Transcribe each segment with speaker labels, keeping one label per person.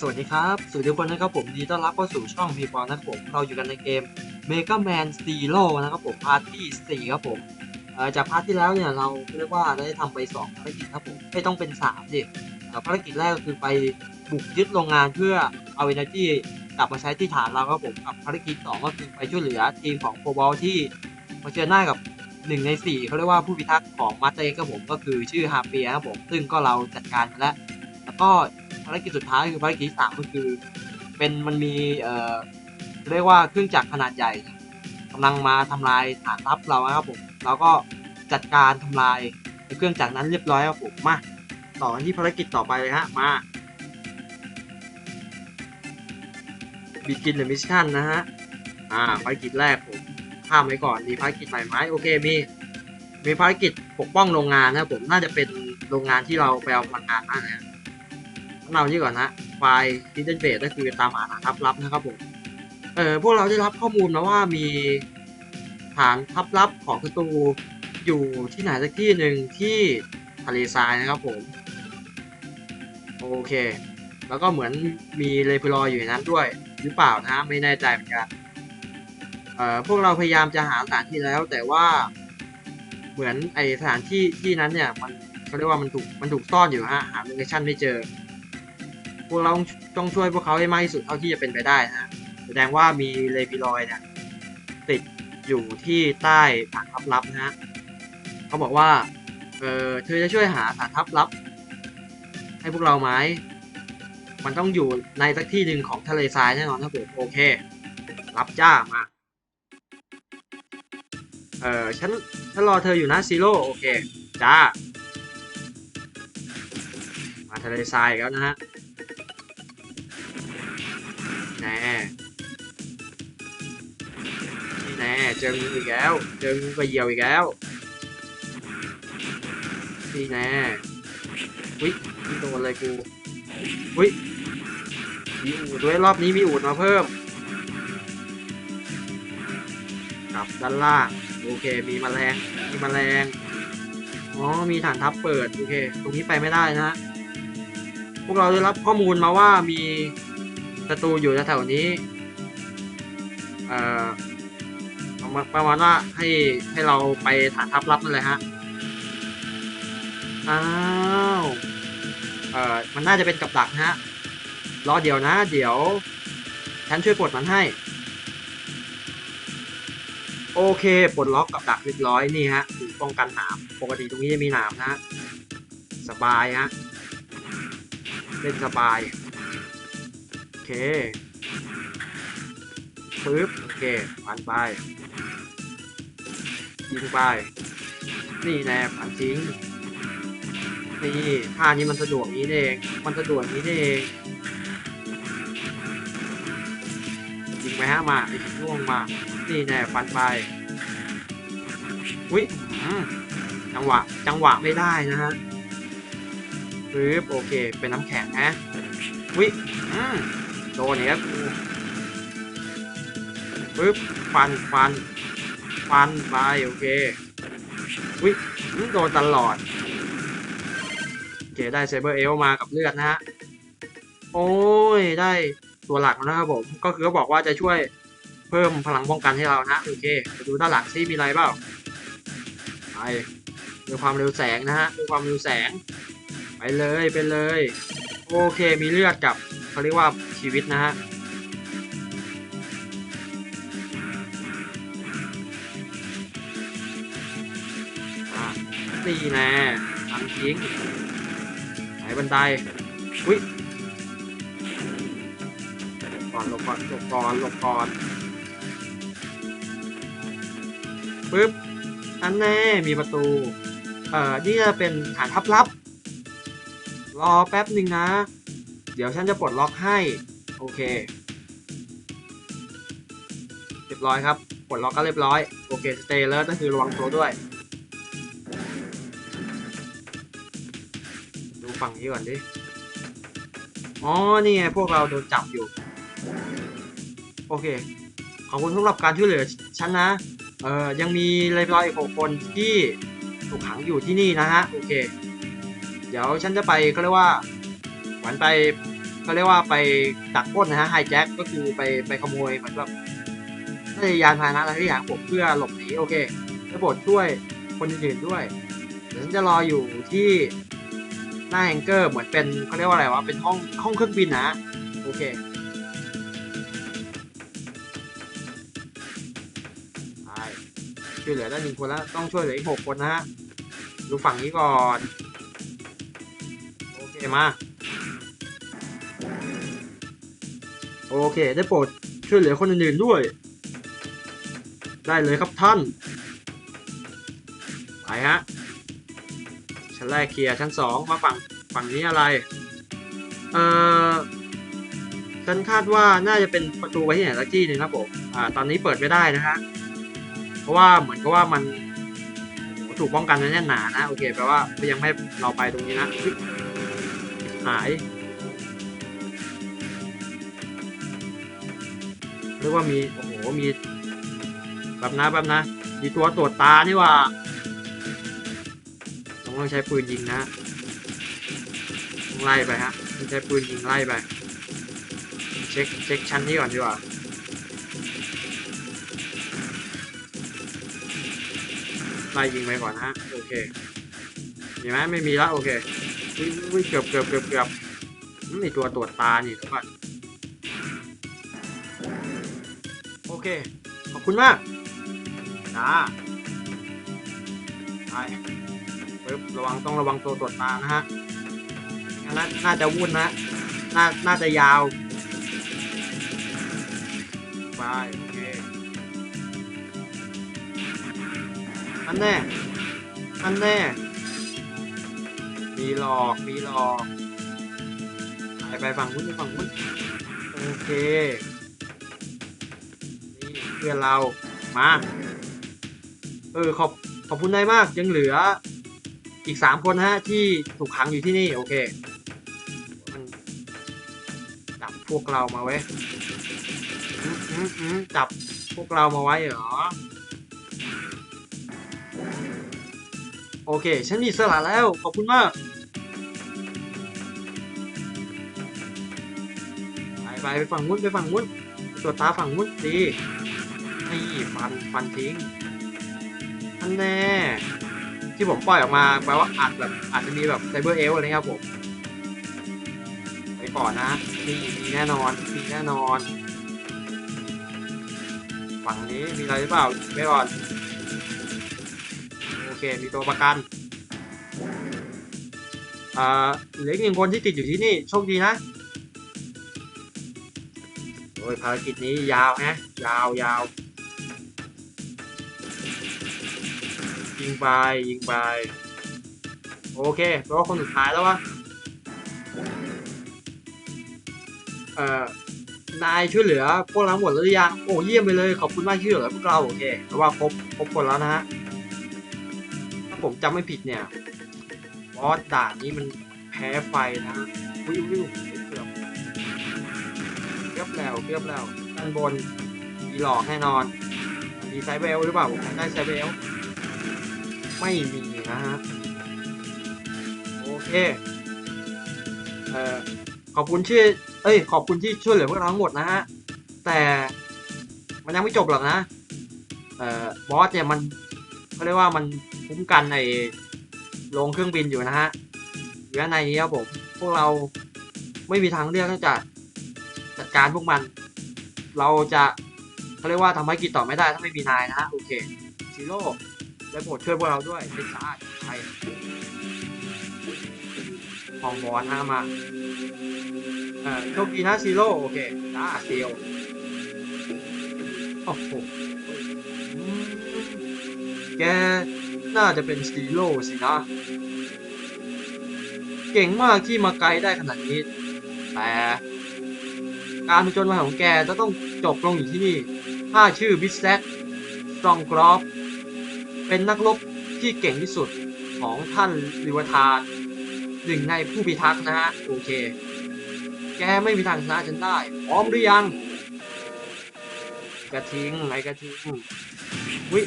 Speaker 1: สวัสดีครับ สวัสดีทุกคนนะครับผมยินดีต้อนรับเข้าสู่ช่องพีบอลนะครับผม เราอยู่กันในเกม Mega Man Zero นะครับผมพาร์ทที่4ครับผมจากพาร์ทที่แล้วเนี่ยเราเรียกว่าได้ทำไป2ภารกิจครับผมไม่ต้องเป็น3ดิภารกิจแรกก็คือไปบุกยึดโรงงานเพื่อเอา Energy กลับมาใช้ที่ฐานเราครับผมกับภารกิจ2ก็คือไปช่วยเหลือทีมของโ o บอลที่เผชิญหน้ากับ1ใน4เขาเรียกว่าผู้พิทักษ์ของมาเตครับผมก็คือชื่อฮาเปียครับผมซึ่งก็เราจัดการไปแล้วแล้วก็ ภารกิจสุดท้ายคือภารกิจที่สามก็คือ เป็นมันมีเอ่อเรียกว่าเครื่องจักรขนาดใหญ่กำลังมาทำลายฐานทัพเรานะครับผมเราก็จัดการทำลายเครื่องจักรนั้นเรียบร้อยครับผมมาต่อกันที่ภารกิจต่อไปเลยฮะมาบิกินเดอะมิชชั่นนะฮะอ่าภารกิจแรกผมข้ามไว้ก่อนมีภารกิจใหม่ไหมโอเคมีมีภารกิจปกป้องโรงงานนะครับผมน่าจะเป็นโรงงานที่เราไปเอาพลังงานมานะ เรานี่ก่อนนะไฟล์ดิจิทัลเบสก็คือตามหาฐานทัพลับนะครับผมเออพวกเราได้รับข้อมูลมาว่ามีฐานทัพลับของศัตรูอยู่ที่ไหนสักที่หนึ่งที่ทะเลทรายนะครับผม โอเค แล้วก็เหมือนมีเลพิลอยอยู่ในนั้นด้วย หรือเปล่านะไม่แน่ใจเหมือนกันเอ่อพวกเราพยายามจะหาสถานที่แล้ว แต่ว่าเหมือนไอสถานที่ที่นั้นเนี่ยมันเขาเรียกว่ามันถูกมันถูกซ่อนอยู่ฮะหาโลเคชั่นไม่เจอ วกเราต้องช่วยพวกเขาให้มากที่สุดเท่าที่จะเป็นไปได้นะแสดงว่ามีเลพิลอยเนี่ยติดอยู่ที่ใต้ฐานทัพลับนะฮะเขาบอกว่า เออเธอจะช่วยหาฐานทัพลับ ให้พวกเราไหมมันต้องอยู่ในสักที่หนึ่งของทะเลทรายแน่นอนครับผมโอเค รับจ้ามา เออฉันฉันรอเธออยู่นะซีโร่โอเค จ้า มาทะเลทรายแล้วนะฮะ เจองูอีกแล้ว เจองูกระเยี่ยวอีกแล้วนี่แน่วิไม่โดนเลยกูวิมีอูดด้วยรอบนี้มีอูดมาเพิ่มกลับด้านล่างโอเค มีมแมลงมีมแมลงอ๋อมีฐานทัพเปิดโอเค ตรงนี้ไปไม่ได้นะฮะพวกเราได้รับข้อมูลมาว่ามีศัตรูอยู่แถวนี้ เอ่อ ประมาณว่าให้ให้เราไปฐานทัพลับนั่นเลยฮะ อ้าว เอ่อ มันน่าจะเป็นกับดักนะฮะ รอเดี๋ยวนะ เดี๋ยว ฉันช่วยปลดมันให้ โอเคปลดล็อกกับดักเรียบร้อยนี่ฮะถึงป้องกันหนาม ปกติตรงนี้จะมีหนามนะฮะ สบายฮะ เล่นสบาย โอเค ปึ๊บโอเคฟันไปยิงไป นี่แน่ฟันทิ้งนี่ท่านี้มันสะดวกนี้เอง มันสะดวกนี้เองยิงไปฮะมาไอ้ล่วงมา นี่แน่ฟันไปอุ้ยจังหวะ จังหวะไม่ได้นะฮะปึ๊บโอเค เป็นน้ำแข็งฮะวิอืมโดนเนี่ยกู ปึ๊บฟันฟันฟันไปโอเควิอืมโดนตลอดโอเคได้เซเบอร์เอลมากับเลือดนะฮะโอ้ยได้ตัวหลักแล้วนะครับผมก็คือบอกว่าจะช่วยเพิ่มพลังป้องกันให้เรานะโอเคไปดูด้านหลังซิมีอะไรเปล่าไปด้วยความเร็วแสงนะฮะด้วยความเร็วแสง ไปเลยไปเลย โอเคมีเลือดกับเขาเรียกว่าชีวิตนะฮะ นี่แน่ทางทิ้งไหนบันไดอุ้ยก่อนหลบก่อนหลบก่อนหลบก่อนปึ๊บอันแน่มีประตู เอ่อ นี่จะเป็นฐานทัพลับ รอแป๊บหนึ่งนะ เดี๋ยวฉันจะปลดล็อกให้ โอเค เรียบร้อยครับ ปลดล็อกก็เรียบร้อย โอเค สเตเลอร์ก็คือระวังตัวด้วย ฝั่งนี้ก่อนดิ อ๋อ นี่ไงพวกเราโดนจับอยู่ โอเค ขอบคุณสำหรับการช่วยเหลือฉันนะ เอ่อยังมีเลายรอยอีกหกคนที่ถูกขังอยู่ที่นี่นะฮะ โอเค เดี๋ยวฉันจะไปเขาเรียกว่าหวันไปเขาเรียกว่าไปดักปล้นนะฮะไฮแจ็คก็คือไปไปขโมยเหมือนแบบน่ายานพาหนะอะไรที่อย่างผมเพื่อหลบหนีโอเคแล้วโปรดช่วยคนอื่นๆด้วยเดี๋ยวฉันจะรออยู่ที่ หน้าแฮงเกอร์เหมือนเป็นเขาเรียกว่าอะไรวะ เป็นห้องห้องเครื่องบินนะ โอเคช่วยเหลือได้หนึ่งคนแล้ว ต้องช่วยเหลืออีกหกคนนะฮะ ดูฝั่งนี้ก่อน โอเคมา โอเค ได้โปรดช่วยเหลือคนอื่นๆด้วย ได้เลยครับท่าน ไปฮะ ชั้นแรกเคลียร์ชั้นสองมาฝั่งฝั่งนี้อะไร เอ่อฉันคาดว่าน่าจะเป็นประตูไปที่ไหนสักที่หนึ่งครับผมอ่าตอนนี้เปิดไม่ได้นะฮะเพราะว่าเหมือนกับว่ามันโอ้โหถูกป้องกันแน่นหนานะโอเคแปลว่ายังไม่เราไปตรงนี้นะหายเรียกว่ามีโอ้โหมีแบบนะแบบนะมีตัวตรวจตานี่ว่า ต้องต้องใช้ปืนยิงนะต้องไล่ไปฮะต้องใช้ปืนยิงไล่ไป เช็คเช็คชั้นนี้ก่อนดีกว่าไล่ยิงไปก่อนนะฮะโอเคมีไหมไม่มีแล้วโอเคอุ๊ยอุ๊ยเกือบเกือบเกือบเกือบอืมมีตัวตรวจตานี่ทุกคนโอเค ขอบคุณมากจ้าไป ระวังต้องระวังตัวตรวจตานะฮะนน่าจะวุ่นนะน่าน่าจะยาวไปโอเคอันแน่อันแน่มีหลอกมีหลอกไปไปฝั่งนู้นฝั่งนู้นโอเคนี่เพื่อนเรามาเออขอบขอบคุณนายมากยังเหลือ อีกสามคนนะฮะที่ถูกขังอยู่ที่นี่โอเค มันจับพวกเรามาไว้จับพวกเรามาไว้เหรอ โอเค ฉันมีอิสระแล้ว ขอบคุณมากไปไปไปฝั่งมุ้นไปฝั่งมุ้นตัวตาฝั่งมุ้นดีนี่ฟันฟันทิ้งอันแน่ ที่ผมปล่อยออกมาแปลว่าอาจแบบอาจจะมีแบบไซเบอร์เอลอะไรครับผม ไปก่อนนะนี่มีแน่นอนมีแน่นอน ฝั่งนี้มีอะไรหรือเปล่าไปก่อน โอเค มีตัวประกันอ่าเหลืออีกหนึ่งคนที่ติดอยู่ที่นี่โชคดีนะโอ้ยภารกิจนี้ยาวฮะยาวยาว ยิงไปยิงไปโอเคแปลว่าคนสุดท้ายแล้ววะเอ่อนายช่วยเหลือพวกเราหมดแล้วหรือยังโอ้เยี่ยมไปเลยขอบคุณมากที่ช่วยเหลือพวกเราโอเคแปลว่าครบครบคนแล้วนะฮะถ้าผมจำไม่ผิดเนี่ยบอสด่านนี้มันแพ้ไฟนะฮะวิววิวเกือบเกือบแล้วเกือบแล้วด้านบนมีหลอกแน่นอนมีไซเบลหรือเปล่าผมได้ไซเบล ไม่มีนะฮะโอเคเอ่อขอบคุณที่เอ้ย ขอบคุณที่ช่วยเหลือพวกเราทั้งหมดนะฮะ แต่มันยังไม่จบหรอกนะ เอ่อบอสเนี่ยมันเขาเรียกว่ามันคุ้มกันในโรงเครื่องบินอยู่นะฮะอยู่านในนี้ครับผมพวกเราไม่มีทางเลือกนอกจากจัดการพวกมัน เราจะเขาเรียกว่าทำให้กิจต่อไม่ได้ถ้าไม่มีนายนะฮะโอเคซีโร่ ได้โปรดช่วยพวกเราด้วยเป็นชาติไปมองบอลนะมาเอ่อโชคดีนะซีโร่โอเคจ้าเซียวโอ้โหแกน่าจะเป็นซีโร่สินะ เก่งมากที่มาไกลได้ขนาดนี้ แต่การผจญภัยของแกจะต้องจบลงอยู่ที่นี่ ถ้าชื่อบิสแซกสตรองกรอฟ เป็นนักรบที่เก่งที่สุดของท่านลิวทานหนึ่งในผู้พิทักษ์นะฮะโอเค แกไม่มีทางชนะฉันได้พร้อมหรือยังกระทิงไอ้กระทิงวิ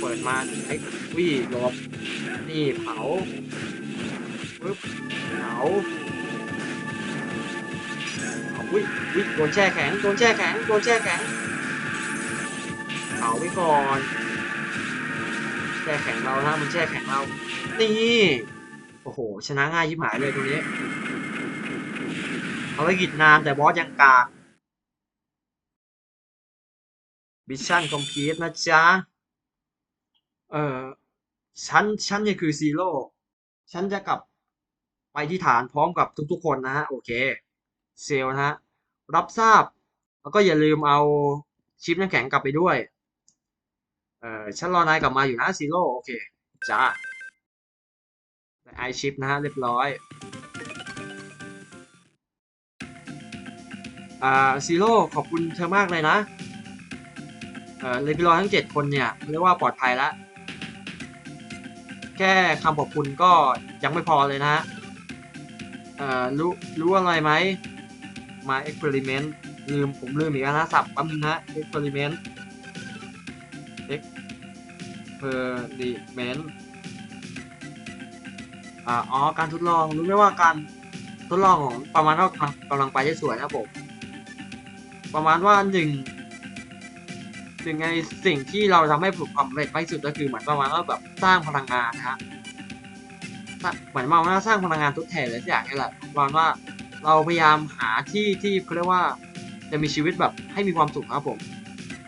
Speaker 1: เปิดมาไอ้วิหลบนี่เผาปึ๊บเผาอุ้ยอุ้ยโดนแช่แข็งโดนแช่แข็งโดนแช่แข็งเผาไปก่อน แช่แข็งเรานะมันแช่แข็งเรา นี่ โอ้โห ชนะง่ายชิบหายเลยตรงนี้ภารกิจนานแต่บอสยังกากมิชชั่นคอมพลีทนะจ๊ะ เออฉันฉันเนี่ยคือซีโร่ฉันจะกลับไปที่ฐานพร้อมกับทุกๆคนนะฮะ โอเค เซลนะฮะ รับทราบ แล้วก็อย่าลืมเอาชิปน้ำแข็งกลับไปด้วย เออฉันรอนายกลับมาอยู่นะซีโร่โอเคจ้าไอชิปนะฮะเรียบร้อยอ่าซีโร่ขอบคุณเธอมากเลยนะเออเลพิลอยทั้งเจ็ดคนเนี่ยเรียกว่าปลอดภัยแล้วแค่คำขอบคุณก็ยังไม่พอเลยนะฮะเอ่อรู้รู้อะไรไหมมา experiment ลืมผมลืมอีกแล้วนะสับแป๊บนึงนะ experiment experiment อ่าอ๋อ การทดลอง รู้ไหมว่าการทดลองของประมาณว่ากำลังกำลังไปได้สวยนะผม ประมาณว่าหนึ่งหนึ่งในสิ่งที่เราทำให้ประสบความสำเร็จมากที่สุดก็คือเหมือนประมาณว่าแบบสร้างพลังงานนะฮะเหมือนมาว่าสร้างพลังงานทดแทนอะไรสักอย่างนี่แหละประมาณว่าเราพยายามหาที่ที่เขาเรียกว่าจะมีชีวิตแบบให้มีความสุขครับผม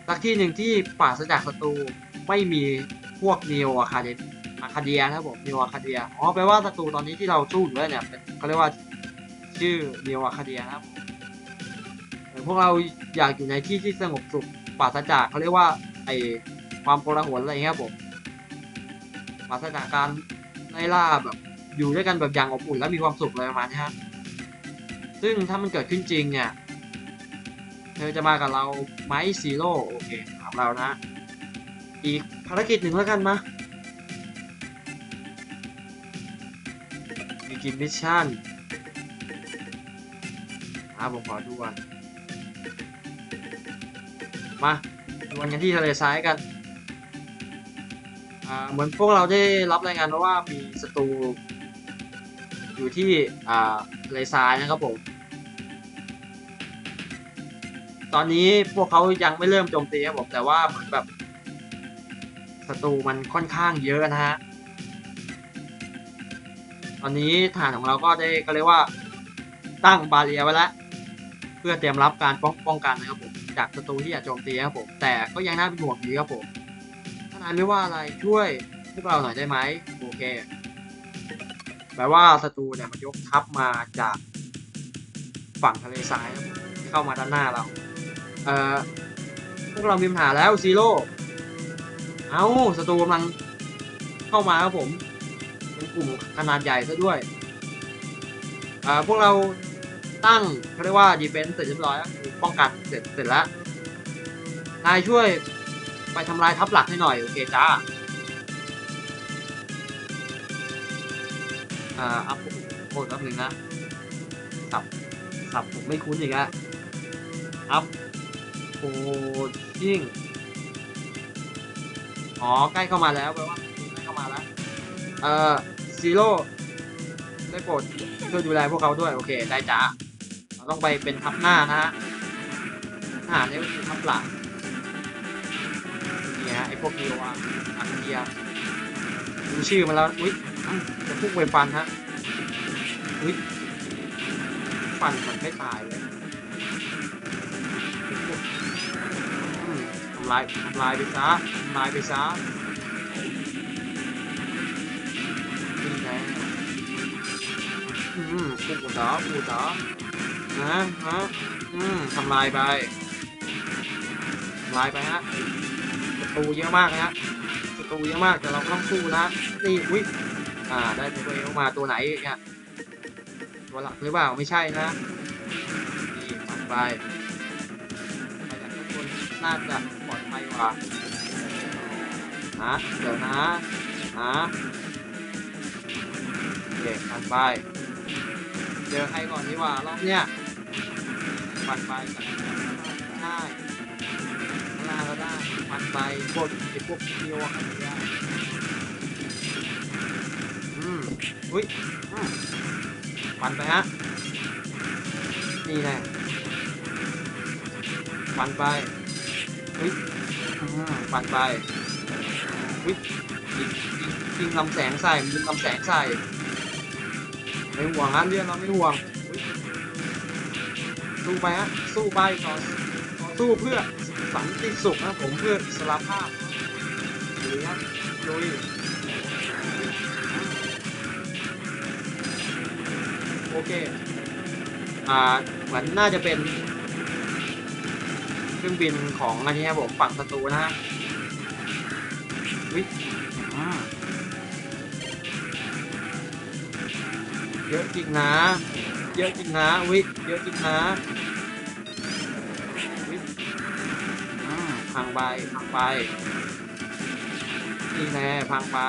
Speaker 1: สักที่หนึ่งที่ปราศจากศัตรูไม่มีพวกเนีโออาคาเดอาคาเดียนะครับผมเนีโออาคาเดียอ๋อแปลว่าศัตรูตอนนี้ที่เราสู้อยู่ด้วยเนี่ยเขาเรียกว่าชื่อเนีโออาคาเดียนะครับพวกเราอยากอยู่ในที่ที่สงบสุขปราศจากเขาเรียกว่าไอความโกลาหลอะไรเงี้ยครับผมปราศจากการไล่ล่าแบบอยู่ด้วยกันแบบอย่างอบอุ่นและมีความสุขเลยประมาณนี้ฮะซึ่งถ้ามันเกิดขึ้นจริงเนี่ย เธอจะมากับเราไหมซีโร่โอ เรานะ อีกภารกิจหนึ่งแล้วกันมามีกินมิชชั่นอ่าผมขอดูก่อนมาดวลกันที่ทะเลทรายกันเหมือนพวกเราได้รับรายงานว่ามีศัตรูอยู่ที่ทะเลทรายนะครับผม ตอนนี้พวกเขายังไม่เริ่มโจมตีครับผมแต่ว่าเหมือนแบบศัตรูมันค่อนข้างเยอะนะฮะตอนนี้ฐานของเราก็ได้ก็เรียกว่าตั้งบาเรียไว้แล้วเพื่อเตรียมรับการป้องป้องกันนะครับผมจากศัตรูที่อยากโจมตีครับผมแต่ก็ยังน่าเป็นห่วงดีครับผมถ้านายไม่ว่าอะไรช่วยพวกเราหน่อยได้ไหมโอเคแปลว่าศัตรูเนี่ยมันยกทัพมาจากฝั่งทะเลทรายครับเข้ามาด้านหน้าเรา เอ่อพวกเรามีปัญหาแล้วซีโร่เอาศัตรูกำลังเข้ามาครับผม เป็นกลุ่มขนาดใหญ่ซะด้วยอ่าพวกเราตั้งเขาเรียกว่าดีเฟนส์เสร็จเรียบร้อยแล้วป้องกันเสร็จเสร็จแล้วนายช่วยไปทำลายทัพหลักให้หน่อย โอเคจ้าอ่าอัพโอ้ยแป๊บหนึงนะสับสับผมไม่คุ้นอีกแล้วอัพ โคชิ่ง อ๋อ ใกล้เข้ามาแล้วแปลว่า ใกล้เข้ามาแล้ว เอ่อซีโร่ได้โปรดช่วยดูแลพวกเขาด้วย โอเค ได้จ้าเราต้องไปเป็นทัพหน้านะฮะทหารนี่ก็คือทัพหลังนี่ฮะไอพวกเดียวอะอาเดียดูชื่อมันแล้ว อุ้ยจะพุ่งไปฟันฮะ อุ้ยฟันมันไม่ตายเลยำลายทำลายไปซะทำลายไปซะนี่แน่อืมปูดอปูดอนะฮะอืมทำลายไปทำลายไปฮะศัตรูเยอะมากนะฮะศัตรูเยอะมากแต่เราต้องสู้นะนี่อุ้ยอ่าได้ตัวเอลมาตัวไหนเนี่ยตัวหลักหรือเปล่าไม่ใช่นะนี่ปัดไปไปจากข้นน่าจะ ว่านะเดี๋ยวนะนะโอเคปัดไป เจอใครก่อนดีกว่ารอบเนี้ยปัดไปกับได้ข้างล่าก็ได้ปัดไปพวกไอ้พวกเดียวอะครับเนี่ยอืมอุ้ยปัดไปฮะ นี่แน่ฟันไปเฮ้ย อืมฟันไปเฮ้ยยิงยิงยิงลำแสงใส่ยิงลำแสงใส่ไม่ห่วงฮะเรื่องเราไม่ห่วงสู้ไปฮะสู้ไปต่อสู้เพื่อสันติสุขนะผมเพื่ออิสรภาพลุยครับลุยโอเคอ่าเหมือนน่าจะเป็น รื่องบินของอันนี้ครับผมฝั่งศัตรูนะฮะวิเยอะจริงนะ เยอะจริงนะวิเยอะจริงนะวิพังไปพังไปนี่แน่พังไป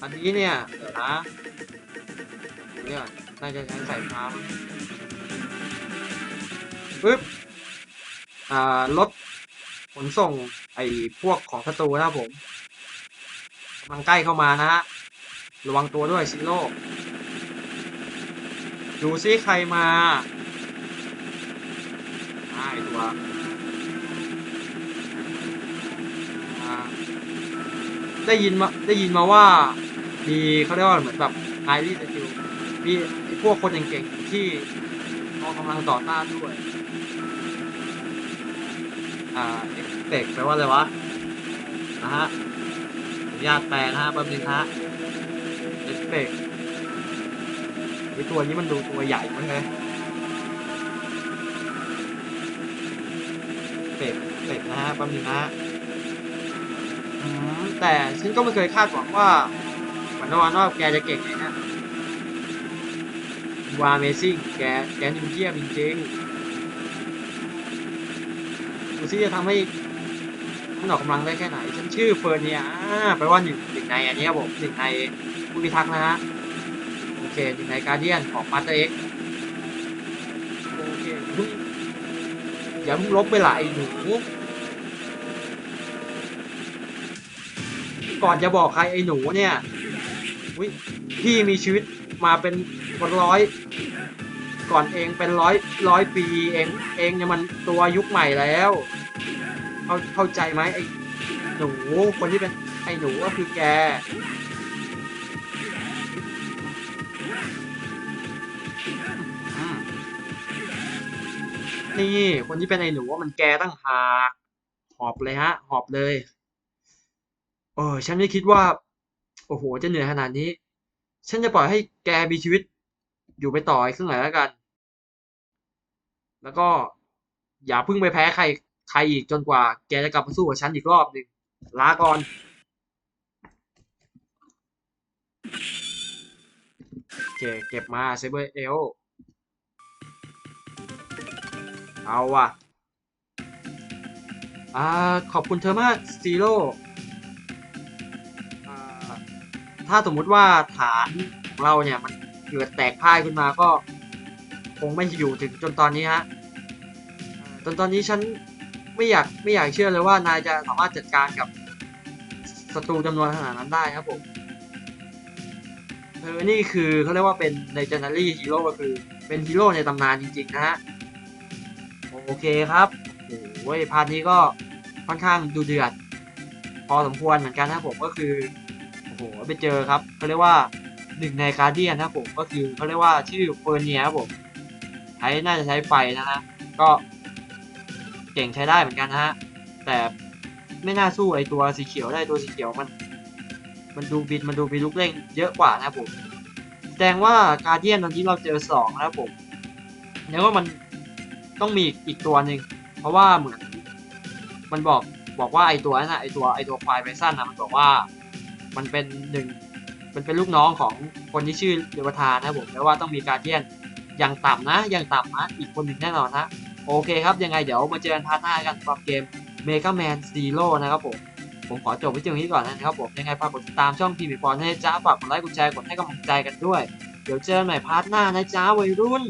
Speaker 1: อันนี้เนี่ยเดี๋ยวนะเดี๋ยวก่อนน่าจะใช้สายฟ้ามั้ง ปึ๊บอ่ารถขนส่งไอ้พวกของศัตรูนะครับผมกำลังใกล้เข้ามานะฮะระวังตัวด้วยซิโร่ดูซิใครมาไอตัวได้ยินมาได้ยินมาว่ามีเขาเรียกว่าเหมือนแบบไอรีสกิลมีพวกคนเก่งๆที่กองกำลังต่อต้านด้วย อ่าเอ็กเตกแปลว่าอะไรวะ นะฮะญาตแปลนะฮะแป๊บนึงฮะเอ็กเตกไอตัวนี้มันดูตัวใหญ่มากเลยเตกเตกนะฮะแป๊บนึงนะฮะแต่ฉันก็ไม่เคยคาดหวังว่าเหมือนว่าว่าแกจะเก่งไงนะวาเมซิ่งแกแกนิวเยียมจริงๆ ดูซิจะทำให้มันออกกำลังได้แค่ไหน ฉันชื่อเฟอร์เนียอ่าแปลว่าหนึ่งหนึ่งในอันนี้ครับผมหนึ่งในผู้พิทักษ์นะฮะ โอเคหนึ่งในการเดียนของมาสเตอร์เอ็กโอเคอย่าเพิ่งลบไปละไอ้หนูก่อนจะบอกใครไอ้หนูเนี่ยพี่มีชีวิตมาเป็นร้อย ก่อนเองเป็นร้อยร้อยปีเองเองเนี่ยมันตัวยุคใหม่แล้วเข้าเข้าใจไหมไอ้หนูคนที่เป็นไอ้หนูก็คือแกนี่คนที่เป็นไอ้หนูว่ามันแกตั้งหากหอบเลยฮะ หอบเลยเออฉันไม่คิดว่า โอ้โห จะเหนื่อยขนาดนี้ ฉันจะปล่อยให้แกมีชีวิต อยู่ไปต่ออีกครึ่งหน่อยแล้วกัน แล้วก็อย่าเพิ่งไปแพ้ใครใครอีกจนกว่า แกจะกลับมาสู้กับฉันอีกรอบหนึ่งลาก่อนโอเคเก็บมาเซเบอร์เอลเอาว่ะอ่าขอบคุณเธอมากซีโร่ถ้าสมมุติว่าฐานของเราเนี่ยมัน เกิดแตกพ่ายขึ้นมาก็ คงไม่อยู่ถึงจนตอนนี้ฮะจนตอนนี้ฉันไม่อยากไม่อยากเชื่อเลยว่านายจะสามารถจัดการกับศัตรูจำนวนขนาดนั้นได้ครับผมเธอนี่คือเขาเรียกว่าเป็น legendary hero ก็คือเป็นฮีโร่ในตำนานจริง ๆ นะฮะ โอเคครับโอ้ยพาร์ทนี้ก็ค่อนข้างดูเดือด พอสมควรเหมือนกันนะผมก็คือ โอ้โห ไปเจอครับเขาเรียกว่า หนึ่งในการเดียนนะผมก็คือเขาเรียกว่าชื่อเฟอร์เนียครับผมใช้น่าจะใช้ไฟนะฮะก็เก่งใช้ได้เหมือนกันนะฮะแต่ไม่น่าสู้ไอตัวสีเขียวได้ตัวสีเขียวมัน มันดูบินมันดูมีลูกเล่งเยอะกว่านะผมแสดงว่าการเดียนตอนนี้เราเจอสองนะผมเนี่ยว่ามันต้องมีอีกตัวหนึ่งเพราะว่าเหมือนมันบอกบอกว่าไอตัวนั้นนะไอตัวไอตัวควายไบซันนะมันบอกว่ามันเป็นหนึ่ง มันเป็นลูกน้องของคนที่ชื่อเดวทานะครับผมแปลว่าต้องมีการเดียนอย่างต่ำนะอย่างต่ำนะอีกคนหนึ่งแน่นอนนะโอเคครับยังไงเดี๋ยวมาเจอกันพาร์ทหน้ากันสำหรับเกมเมกาแมนซีโร่นะครับผมผมขอจบวิดีโอนี้ก่อนนะครับผมยังไงฝากกดติดตามช่องพีมีปอนให้จ้าฝากกดไลค์กดแชร์กดให้กำลังใจกันด้วย เดี๋ยวเจอกันใหม่พาร์ทหน้านะจ้าวัยรุ่น